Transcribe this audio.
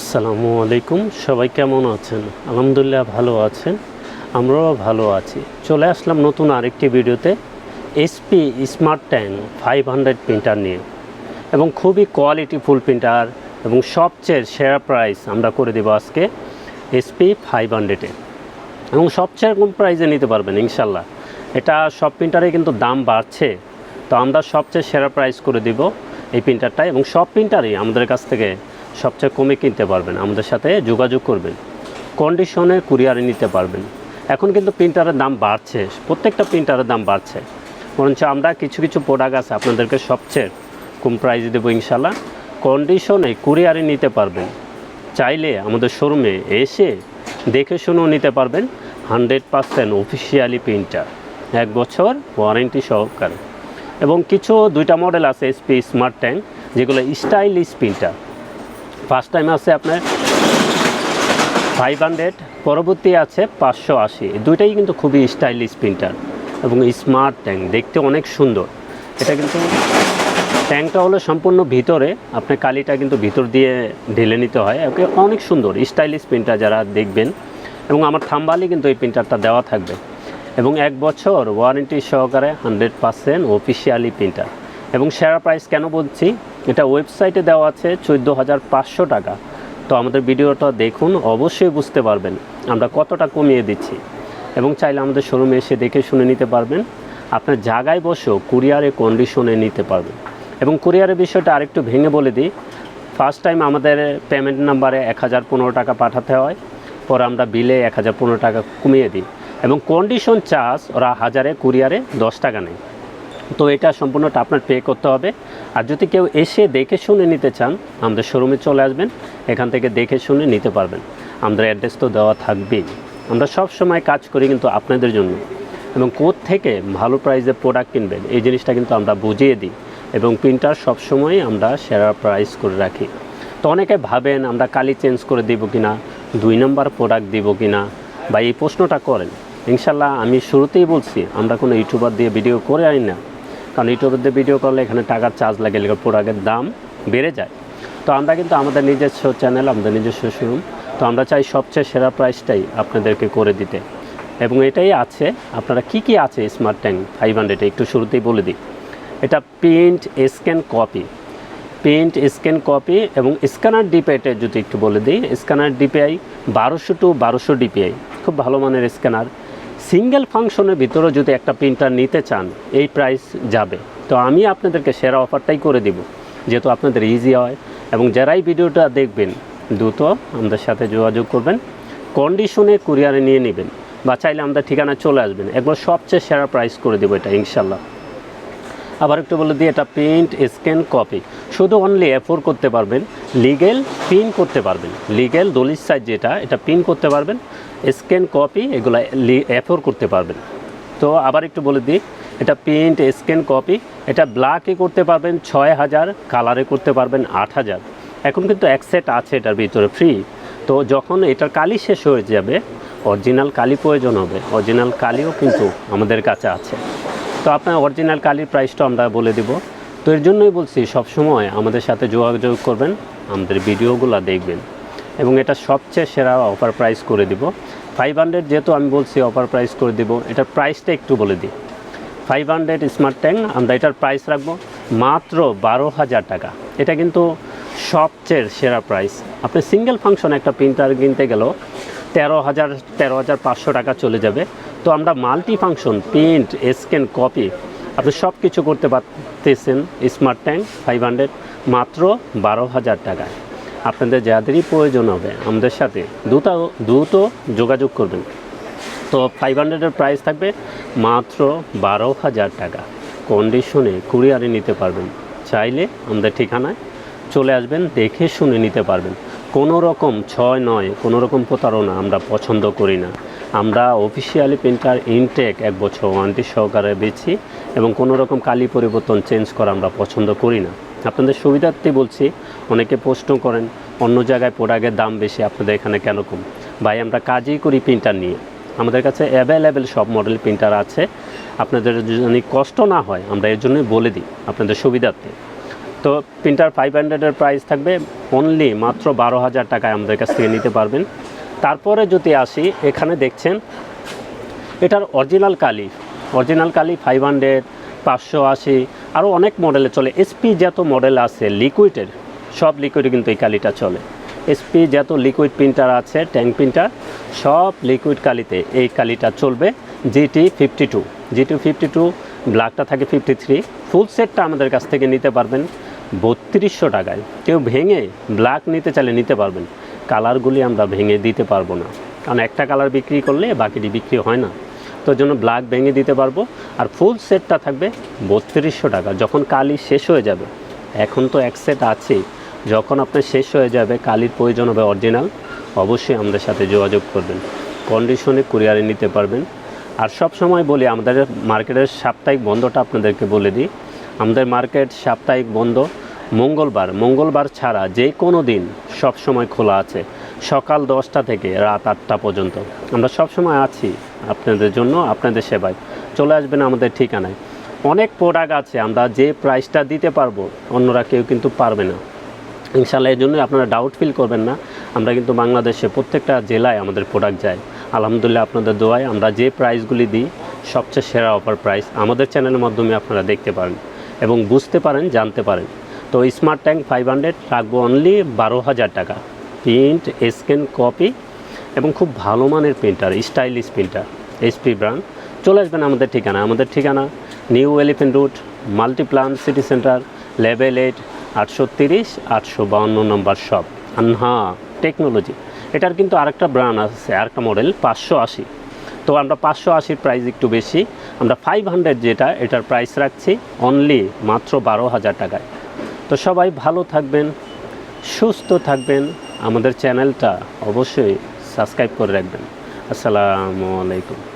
আসসালামু আলাইকুম, সবাই কেমন আছেন? আলহামদুলিল্লাহ ভালো আছেন, আমরাও ভালো আছি। চলে আসলাম নতুন আরেকটি ভিডিওতে HP smart tank five hundred printer নিয়ে। এবং খুবই কোয়ালিটি ফুল প্রিন্টার এবং সবচেয়ে সেরা প্রাইস আমরা করে দেবো আজকে এসপি ফাইভ হান্ড্রেডে এবং সবচেয়ে কম প্রাইসে নিতে পারবেন ইনশাল্লাহ এটা সব প্রিন্টারে কিন্তু দাম বাড়ছে, তো আমরা সবচেয়ে সেরা প্রাইস করে দিব এই প্রিন্টারটা এবং সব প্রিন্টারই আমাদের কাছ থেকে সবচেয়ে কমে কিনতে পারবেন। আমাদের সাথে যোগাযোগ করবেন। কন্ডিশনে কুরিয়ারে নিতে পারবেন। এখন কিন্তু প্রিন্টারের দাম বাড়ছে। প্রত্যেকটা প্রিন্টারের দাম বাড়ছে। বরঞ্চ আমরা কিছু কিছু প্রোডাক্ট আছে আপনাদেরকে সবচেয়ে কম প্রাইস দেবো ইনশাল্লাহ কন্ডিশনে কুরিয়ারে নিতে পারবেন। চাইলে আমাদের শোরুমে এসে দেখে শুনেও নিতে পারবেন। হান্ড্রেড পারসেন্ট অফিসিয়ালি প্রিন্টার এক বছর ওয়ারেন্টি সহকারে। এবং কিছু দুইটা মডেল আছে এসপি স্মার্ট ট্যাঙ্ক যেগুলো স্টাইলিশ প্রিন্টার ফার্স্ট টাইম আছে আপনার ফাইভ হান্ড্রেড পরবর্তী আছে পাঁচশো আশি। দুইটাই কিন্তু খুবই স্টাইলিশ প্রিন্টার এবং স্মার্ট ট্যাঙ্ক দেখতে অনেক সুন্দর। এটা কিন্তু ট্যাঙ্কটা হলো সম্পূর্ণ ভিতরে, আপনার কালিটা কিন্তু ভিতর দিয়ে ঢেলে নিতে হয়। ওকে, অনেক সুন্দর স্টাইলিশ প্রিন্টার যারা দেখবেন এবং আমার থাম্বালি কিন্তু এই প্রিন্টারটা দেওয়া থাকবে। এবং এক বছর ওয়ারেন্টি সহকারে হান্ড্রেড পারসেন্ট অফিসিয়ালি প্রিন্টার এবং সেরা প্রাইস কেন বলছি? এটা ওয়েবসাইটে দেওয়া আছে চোদ্দ হাজার পাঁচশো টাকা। তো আমাদের ভিডিওটা দেখুন, অবশ্যই বুঝতে পারবেন আমরা কতটা কমিয়ে দিচ্ছি। এবং চাইলে আমাদের শোরুমে এসে দেখে শুনে নিতে পারবেন। আপনার জায়গায় বসেও কুরিয়ারে কন্ডিশনে নিতে পারবেন। এবং কুরিয়ারের বিষয়টা আরেকটু ভেঙে বলে দিই। ফার্স্ট টাইম আমাদের পেমেন্ট নাম্বারে এক হাজার পনেরো টাকা পাঠাতে হয়। পরে আমরা বিলে এক হাজার পনেরো টাকা কমিয়ে দিই। এবং কন্ডিশন চার্জ ওরা হাজারে, কুরিয়ারে দশ টাকা নেয়। তো এটা সম্পূর্ণটা আপনার পে করতে হবে। আর যদি কেউ এসে দেখে শুনে নিতে চান, আমাদের শোরুমে চলে আসবেন, এখান থেকে দেখে শুনে নিতে পারবেন। আমাদের অ্যাড্রেস তো দেওয়া থাকবেই। আমরা সব সময় কাজ করি কিন্তু আপনাদের জন্য। এবং কোথ থেকে ভালো প্রাইসে প্রোডাক্ট কিনবেন, এই জিনিসটা কিন্তু আমরা বুঝিয়ে দিই। এবং প্রিন্টার সবসময় আমরা সেরা প্রাইস করে রাখি। তো অনেকে ভাবেন আমরা কালি চেঞ্জ করে দিব কিনা, দুই নম্বর প্রোডাক্ট দিব কিনা, বা এই প্রশ্নটা করেন। ইনশাল্লাহ আমি শুরুতেই বলছি, আমরা কোনো ইউটিউবার দিয়ে ভিডিও করে আনি না। কারণ ইউটিউবার দিয়ে ভিডিও করলে এখানে টাকার চার্জ লাগে প্রোডাক্টের দাম বেড়ে যায়। তো আমরা কিন্তু আমাদের নিজস্ব চ্যানেল আমাদের নিজস্ব শোরুম তো আমরা চাই সবচেয়ে সেরা প্রাইসটাই আপনাদেরকে করে দিতে। এবং এটাই আছে, আপনারা কি কি আছে স্মার্ট ট্যাঙ্ক ফাইভ হান্ড্রেডে একটু শুরুতেই বলে দিই। এটা print scan copy print scan copy এবং স্ক্যানার ডিপিআইটা যদি একটু বলে দিই স্ক্যানার ডিপিআই বারোশো টু বারোশো ডিপিআই খুব ভালো মানের স্ক্যানার সিঙ্গেল ফাংশনের ভিতরে যদি একটা প্রিন্টার নিতে চান, এই প্রাইস যাবে। তো আমি আপনাদেরকে সেরা অফারটাই করে দিব, যেহেতু আপনাদের ইজি হয়। এবং যারাই ভিডিওটা দেখবেন, দ্রুত আমাদের সাথে যোগাযোগ করবেন কন্ডিশনে কুরিয়ারে নিয়ে নেবেন, বা চাইলে আমাদের ঠিকানায় চলে আসবেন। একবার সবচেয়ে সেরা প্রাইস করে দেবো এটা, ইনশাল্লাহ। আবার একটু বলে দিই, এটা প্রিন্ট স্ক্যান কপি শুধু অনলি এফোর করতে পারবেন লিগেল প্রিন্ট করতে পারবেন। লিগেল দলিল সাইজ যেটা, এটা প্রিন্ট করতে পারবেন স্ক্যান কপি এগুলো এফোর করতে পারবেন। তো আবার একটু বলে দিই, এটা প্রিন্ট স্ক্যান কপি এটা ব্ল্যাকে করতে পারবেন, ছয় হাজার কালারে করতে পারবেন, আট হাজার। এখন কিন্তু এক সেট আছে এটার ভিতরে ফ্রি তো যখন এটার কালি শেষ হয়ে যাবে অরিজিনাল কালি প্রয়োজন হবে অরিজিনাল কালিও কিন্তু আমাদের কাছে আছে। তো আপনার অরিজিনাল কালির প্রাইসটা আমরা বলে দিব। তো এর জন্যই বলছি, সবসময় আমাদের সাথে যোগাযোগ করবেন, আমাদের ভিডিওগুলো দেখবেন। এবং এটা সবচেয়ে সেরা অফার প্রাইস করে দিব। ফাইভ হান্ড্রেড যেহেতু আমি বলছি অফার প্রাইস করে দিব, এটার প্রাইসটা একটু বলে দিই। ফাইভ হান্ড্রেড স্মার্ট ট্যাঙ্ক আমরা এটার প্রাইস রাখব মাত্র বারো হাজার টাকা। এটা কিন্তু সবচেয়ে সেরা প্রাইস আপনি সিঙ্গেল ফাংশন একটা প্রিন্টার কিনতে গেলেও তেরো হাজার তেরো হাজার পাঁচশো টাকা চলে যাবে। তো আমরা multi function print scan copy আপনি সব কিছু করতে পারতেছেন স্মার্ট ট্যাঙ্ক ফাইভ হান্ড্রেড মাত্র বারো হাজার টাকায় আপনাদের যাদেরই প্রয়োজন হবে, আমাদের সাথে দ্রুত দ্রুত যোগাযোগ করবেন। তো ফাইভ হান্ড্রেডের প্রাইস থাকবে মাত্র বারো হাজার টাকা। কন্ডিশনে কুরিয়ারে নিতে পারবেন। চাইলে আমাদের ঠিকানায় চলে আসবেন, দেখে শুনে নিতে পারবেন। কোনো রকম ছয় নয়, কোনো রকম প্রতারণা আমরা পছন্দ করি না। আমরা অফিসিয়ালি প্রিন্টার ইনটেক এক বছর ওয়ারেন্টি সহকারে বেছি এবং কোনো রকম কালি পরিবর্তন চেঞ্জ করা আমরা পছন্দ করি না। আপনাদের সুবিধার্থে বলছি, অনেকে প্রশ্ন করেন, অন্য জায়গায় প্রোডাক্টের দাম বেশি, আপনাদের এখানে কেন কম? ভাই, আমরা কাজই করি প্রিন্টার নিয়ে। আমাদের কাছে অ্যাভেলেবেল সব মডেল প্রিন্টার আছে। আপনাদের যদি কষ্ট না হয়, আমরা এর জন্যই বলে দিই আপনাদের সুবিধার্থে। তো প্রিন্টার ফাইভ হান্ড্রেডের প্রাইস থাকবে অনলি মাত্র বারো হাজার টাকায় আমাদের কাছ থেকে নিতে পারবেন। তারপরে যদি আসি, এখানে দেখছেন, এটার অরিজিনাল কালি অরিজিনাল কালি ফাইভ হান্ড্রেড পাঁচশো আশি আরও অনেক মডেলে চলে। এসপি যত মডেল আছে লিকুইডের সব লিকুইডে কিন্তু এই কালিটা চলে। এসপি যত লিকুইড প্রিন্টার আছে ট্যাঙ্ক প্রিন্টার সব লিকুইড কালিতে এই কালিটা চলবে GT fifty two GT fifty two ব্ল্যাকটা থাকে ফিফটি থ্রি ফুল সেটটা আমাদের কাছ থেকে নিতে পারবেন, বত্রিশশো টাকায়। কেউ ভেঙে ব্ল্যাক নিতে চাইলে নিতে পারবেন। কালারগুলি আমরা ভেঙে দিতে পারব না। কারণ একটা কালার বিক্রি করলে বাকিটি বিক্রি হয় না। তো জন্য ব্ল্যাক ভেঙে দিতে পারব। আর ফুল সেটটা থাকবে বত্রিশশো টাকা। যখন কালি শেষ হয়ে যাবে, এখন তো এক সেট আছেই। যখন আপনার শেষ হয়ে যাবে, কালির প্রয়োজন হবে অরিজিনাল অবশ্যই আমাদের সাথে যোগাযোগ করবেন। কন্ডিশনে কুরিয়ারে নিতে পারবেন। আর সব সময় বলি, আমাদের মার্কেটের সাপ্তাহিক বন্ধটা আপনাদেরকে বলে দিই। আমাদের মার্কেট সাপ্তাহিক বন্ধ মঙ্গলবার মঙ্গলবার ছাড়া যে কোনো দিন সব সময় খোলা আছে। সকাল দশটা থেকে রাত আটটা পর্যন্ত। আমরা সব সময় আছি আপনাদের জন্য, আপনাদের সেবায়। চলে আসবেন আমাদের ঠিকানায়। অনেক প্রোডাক্ট আছে, আমরা যে প্রাইসটা দিতে পারব, অন্যরা কেউ কিন্তু পারবে না। ইনশাল্লাহ এই জন্যই আপনারা ডাউট ফিল করবেন না। আমরা কিন্তু বাংলাদেশে প্রত্যেকটা জেলায় আমাদের প্রোডাক্ট যায়। আলহামদুলিল্লাহ আপনাদের দোয়ায় আমরা যে প্রাইসগুলি দিই, সবচেয়ে সেরা অফার প্রাইস আমাদের চ্যানেলের মাধ্যমে আপনারা দেখতে পারেন এবং বুঝতে পারেন, জানতে পারেন। তো স্মার্ট ট্যাঙ্ক ফাইভ হান্ড্রেড রাখব অনলি বারো হাজার টাকা। প্রিন্ট স্ক্যান কপি এবং খুব ভালো মানের printer stylish printer HP brand চলে আসবেন আমাদের ঠিকানা। আমাদের ঠিকানা New Elephant Road Multiplan City Centre level eight আটশো তিরিশ, আটশো বাউন্ন নম্বর শপ আনহা টেকনোলজি এটার কিন্তু আরেকটা ব্র্যান্ড আছে, আরেকটা মডেল পাঁচশো আশি। তো আমরা পাঁচশো আশির প্রাইস একটু বেশি। আমরা ফাইভ হান্ড্রেড যেটা, এটার প্রাইস রাখছি অনলি মাত্র বারো হাজার টাকায়। তো সবাই ভালো থাকবেন সুস্থ থাকবেন। আমাদের চ্যানেলটা অবশ্যই সাবস্ক্রাইব করে রাখবেন। আসসালামু আলাইকুম।